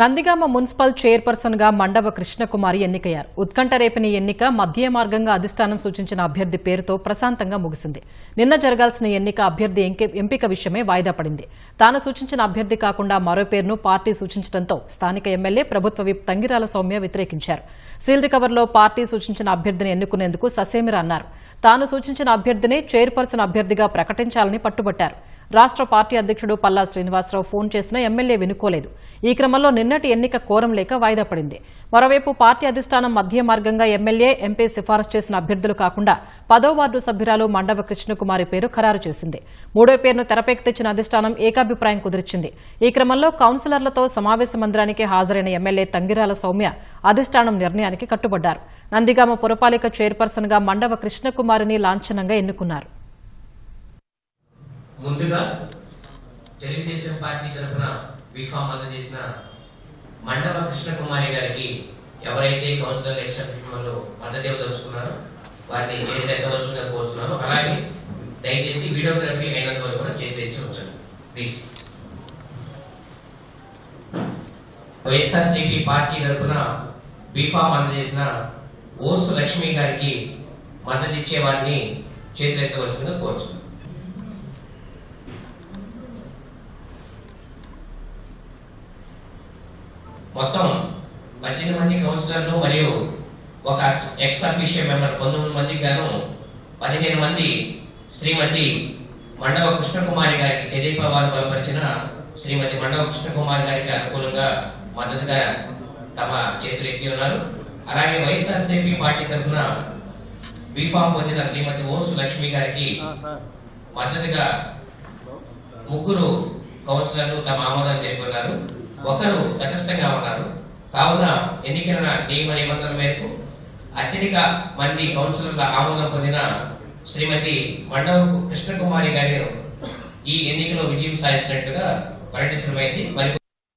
Nandigama municipal చైర్పర్సన్గా మండవ కృష్ణకుమారి ఎన్నికయ్యారు. ఉత్కంఠ రేపిన ఎన్నిక మధ్య మార్గంగా అధిష్టానం సూచించిన అభ్యర్థి పేరుతో ప్రశాంతంగా ముగిసింది. నిన్న జరగాల్సిన ఎన్నిక అభ్యర్థి ఎంకే- ఎంపిక విషయమే వాయిదా పడింది. తాను సూచించిన అభ్యర్థి కాకుండా మరో పేరును పార్టీ సూచించడంతో స్థానిక ఎమ్మెల్యే ప్రభుత్వ విప్ తంగిరాల సౌమ్య వ్యతిరేకించారు. సీల్ రికవర్లో పార్టీ సూచించిన అభ్యర్థిని ఎన్నుకునేందుకు ససేమిరా అన్నారు. తాను సూచించిన అభ్యర్థినే చైర్పర్సన్ అభ్యర్థిగా ప్రకటించాలని పట్టుబట్టారు. రాష్ట్ర పార్టీ అధ్యక్షుడు పల్లా శ్రీనివాసరావు ఫోన్ చేసినా ఎమ్మెల్యే వినుకోలేదు. ఈ క్రమంలో నిన్నటి ఎన్నిక కోరం లేక వాయిదా పడింది. మరోవైపు పార్టీ అధిష్టానం మధ్య మార్గంగా ఎమ్మెల్యే ఎంపీ సిఫారసు చేసిన అభ్యర్థులు కాకుండా పదో వార్డు సభ్యురాలు మండవ కృష్ణకుమారి పేరు ఖరారు చేసింది. మూడో పేరును తెరపైకి తెచ్చిన అధిష్టానం ఏకాభిప్రాయం కుదిర్చింది. ఈ క్రమంలో కౌన్సిలర్లతో సమావేశ మందిరానికి హాజరైన ఎమ్మెల్యే తంగిరాల సౌమ్య అధిష్టానం నిర్ణయానికి కట్టుబడ్డారు. నందిగామ పురపాలిక చైర్పర్సన్గా మండవ కృష్ణకుమారిని లాంఛనంగా ఎన్నుకున్నారు. ముందుగా తెలుగుదేశం పార్టీ తరఫున బీఫామ్ అందజేసిన మండల కృష్ణకుమారి గారికి ఎవరైతే కౌన్సిలర్ ఎక్స్ట్రా మద్దతు ఇవ్వదలుచుకున్నారో వారిని చేసేవలసిందిగా కోరుతున్నాను అలాగే దయచేసి వీడియోగ్రఫీ అయినంత వరకు కూడా చేసి తెచ్చి ఉంచండి. ప్లీజ్ వైఎస్ఆర్సీపీ పార్టీ తరఫున బీఫామ్ అందజేసిన ఓసు లక్ష్మి గారికి మద్దతు ఇచ్చే వారిని చేతులెత్తవలసిందిగా కోరుతున్నాను మొత్తం పద్దెనిమిది మంది కౌన్సిలర్లు మరియు ఒక ఎక్స్ అఫీషియల్ మెంబర్ పంతొమ్మిది మందికి గాను పదిహేను మంది శ్రీమతి మండవ కృష్ణకుమారి గారికి తెదేపా వారు బలపరిచిన శ్రీమతి మండవ కృష్ణకుమారి గారికి అనుకూలంగా మద్దతుగా తమ చేతులు ఎత్తి ఉన్నారు. అలాగే వైఎస్ఆర్సీపీ పార్టీ తరఫున బీఫామ్ పొందిన శ్రీమతి ఓసు లక్ష్మి గారికి మద్దతుగా ముగ్గురు కౌన్సిలర్లు తమ ఆమోదం తెలిపారు ఒకరు తటస్థంగా ఉన్నారు. కావున ఎన్నికల నియమ నిబంధనల మేరకు అత్యధిక మంది కౌన్సిలర్ల ఆమోదం పొందిన శ్రీమతి మండవ కృష్ణకుమారి గారు ఈ ఎన్నికలో విజయం సాధించినట్టుగా ప్రకటించడమైంది మరి